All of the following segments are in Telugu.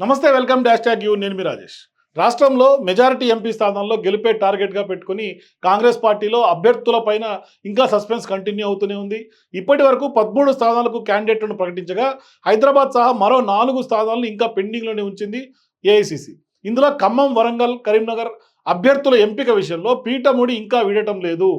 నమస్తే వెల్కమ్ డాష్ ట్యాగ్ యూ. నేను మీ రాజేష్. రాష్ట్రంలో మెజారిటీ ఎంపీ స్థానాల్లో గెలిపే టార్గెట్గా పెట్టుకుని కాంగ్రెస్ పార్టీలో అభ్యర్థుల పైన ఇంకా సస్పెన్స్ కంటిన్యూ అవుతూనే ఉంది. ఇప్పటి వరకు పదమూడు స్థానాలకు క్యాండిడేట్లను ప్రకటించగా హైదరాబాద్ సహా మరో నాలుగు స్థానాలను ఇంకా పెండింగ్లోనే ఉంచింది ఏఐసిసి ఇందులో ఖమ్మం వరంగల్ కరీంనగర్ అభ్యర్థుల ఎంపిక విషయంలో పీఠముడి ఇంకా వీడటం లేదు.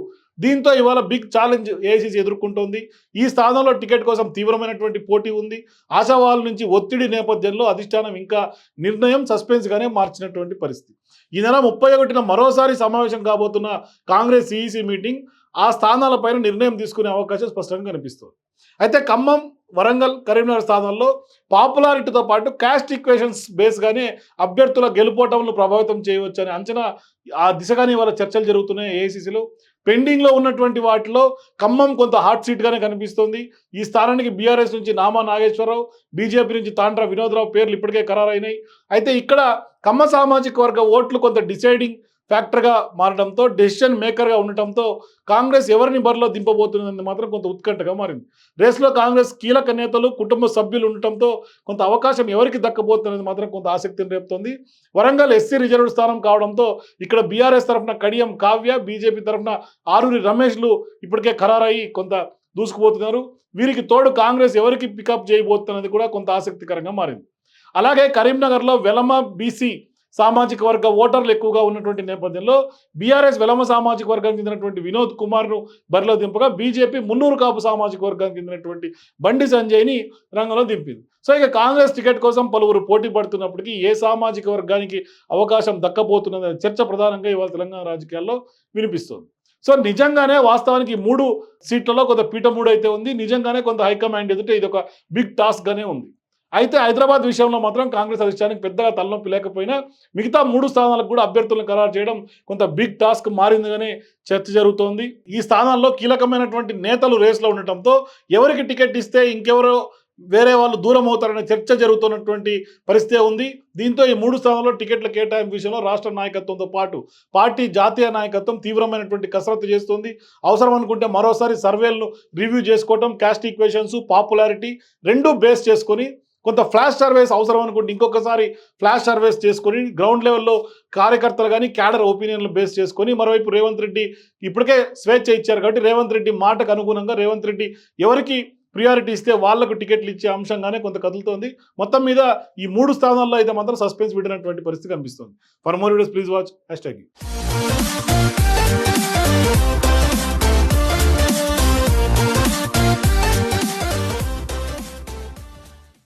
దీంతో ఇవాళ బిగ్ ఛాలెంజ్ ఏఐసిసి ఎదుర్కొంటోంది. ఈ స్థానంలో టికెట్ కోసం తీవ్రమైనటువంటి పోటీ ఉంది. ఆశావాల నుంచి ఒత్తిడి నేపథ్యంలో అధిష్టానం ఇంకా నిర్ణయం సస్పెన్స్గానే మార్చినటువంటి పరిస్థితి. ఈ నెల ముప్పై ఒకటిన మరోసారి సమావేశం కాబోతున్న కాంగ్రెస్ సిఈసి మీటింగ్ ఆ స్థానాలపైన నిర్ణయం తీసుకునే అవకాశం స్పష్టంగా కనిపిస్తుంది. అయితే ఖమ్మం వరంగల్ కరీంనగర్ స్థానంలో పాపులారిటీతో పాటు క్యాస్ట్ ఈక్వేషన్స్ బేస్గానే అభ్యర్థుల గెలుపోటములు ప్రభావితం చేయవచ్చు అనే అంచనా ఆ దిశగానే ఇవాళ చర్చలు జరుగుతున్నాయి ఏఐసిసిలో. పెండింగ్లో ఉన్నటువంటి వాటిలో ఖమ్మం కొంత హాట్ సీట్గానే కనిపిస్తోంది. ఈ స్థానానికి బీఆర్ఎస్ నుంచి నామా నాగేశ్వరరావు బీజేపీ నుంచి తాండ్రా వినోద్రావు పేర్లు ఇప్పటికే ఖరారైనాయి. అయితే ఇక్కడ కమ్మ సామాజిక వర్గ ఓట్లు కొంత డిసైడింగ్. ఫ్యాక్టర్గా మారడంతో డెసిషన్ మేకర్గా ఉండటంతో కాంగ్రెస్ ఎవరిని బరిలో దింపబోతున్నది మాత్రం కొంత ఉత్కంఠగా మారింది. రేస్లో కాంగ్రెస్ కీలక నేతలు కుటుంబ సభ్యులు ఉండటంతో కొంత అవకాశం ఎవరికి దక్కబోతున్నది మాత్రం కొంత ఆసక్తిని రేపుతోంది. వరంగల్ ఎస్సీ రిజర్వ్ స్థానం కావడంతో ఇక్కడ బీఆర్ఎస్ తరఫున కడియం కావ్య బీజేపీ తరఫున ఆరూరి రమేష్లు ఇప్పటికే ఖరారయ్యి కొంత దూసుకుపోతున్నారు. వీరికి తోడు కాంగ్రెస్ ఎవరికి పికప్ చేయబోతున్నది కూడా కొంత ఆసక్తికరంగా మారింది. అలాగే కరీంనగర్లో వెలమ బీసీ సామాజిక వర్గ ఓటర్లు ఎక్కువగా ఉన్నటువంటి నేపథ్యంలో బీఆర్ఎస్ వెలమ సామాజిక వర్గానికి చెందినటువంటి వినోద్ కుమార్ను బరిలో దింపగా బీజేపీ మున్నూరు కాపు సామాజిక వర్గానికి చెందినటువంటి బండి సంజయ్ని రంగంలో దింపింది. సో ఇక కాంగ్రెస్ టికెట్ కోసం పలువురు పోటీ పడుతున్నప్పటికీ ఏ సామాజిక వర్గానికి అవకాశం దక్కబోతున్నదనే చర్చ ప్రధానంగా ఇవాళ తెలంగాణ రాజకీయాల్లో వినిపిస్తోంది. సో నిజంగానే వాస్తవానికి మూడు సీట్లలో కొంత పీఠమూడు అయితే ఉంది. నిజంగానే కొంత హైకమాండ్ ఎదుట ఇది ఒక బిగ్ టాస్క్గానే ఉంది. అయితే హైదరాబాద్ విషయంలో మాత్రం కాంగ్రెస్ అధిష్టానికి పెద్దగా తలనొప్పి లేకపోయినా మిగతా మూడు స్థానాలకు కూడా అభ్యర్థులను ఖరారు చేయడం కొంత బిగ్ టాస్క్ మారిందిగానే చర్చ జరుగుతోంది. ఈ స్థానాల్లో కీలకమైనటువంటి నేతలు రేస్లో ఉండటంతో ఎవరికి టికెట్ ఇస్తే ఇంకెవరో వేరే వాళ్ళు దూరం అవుతారనే చర్చ జరుగుతున్నటువంటి పరిస్థితి ఉంది. దీంతో ఈ మూడు స్థానాల్లో టికెట్ల కేటాయింపు విషయంలో రాష్ట్ర నాయకత్వంతో పాటు పార్టీ జాతీయ నాయకత్వం తీవ్రమైనటువంటి కసరత్తు చేస్తుంది. అవసరం అనుకుంటే మరోసారి సర్వేలను రివ్యూ చేసుకోవటం క్యాస్ట్ ఈక్వేషన్స్ పాపులారిటీ రెండూ బేస్ చేసుకొని కొంత ఫ్లాష్ సర్వేస్ అవసరం అనుకుంటే ఇంకొకసారి ఫ్లాష్ సర్వేస్ చేసుకొని గ్రౌండ్ లెవెల్లో కార్యకర్తలు కానీ క్యాడర్ ఒపీనియన్లు బేస్ చేసుకొని మరోవైపు రేవంత్ రెడ్డి ఇప్పటికే స్వేచ్ఛ ఇచ్చారు కాబట్టి రేవంత్ రెడ్డి మాటకు అనుగుణంగా రేవంత్ రెడ్డి ఎవరికి ప్రియారిటీ ఇస్తే వాళ్ళకు టికెట్లు ఇచ్చే అంశంగానే కొంత కదులుతోంది. మొత్తం మీద ఈ మూడు స్థానాల్లో అయితే మాత్రం సస్పెన్స్ పెట్టినటువంటి పరిస్థితి కనిపిస్తుంది. For more videos please watch hashtag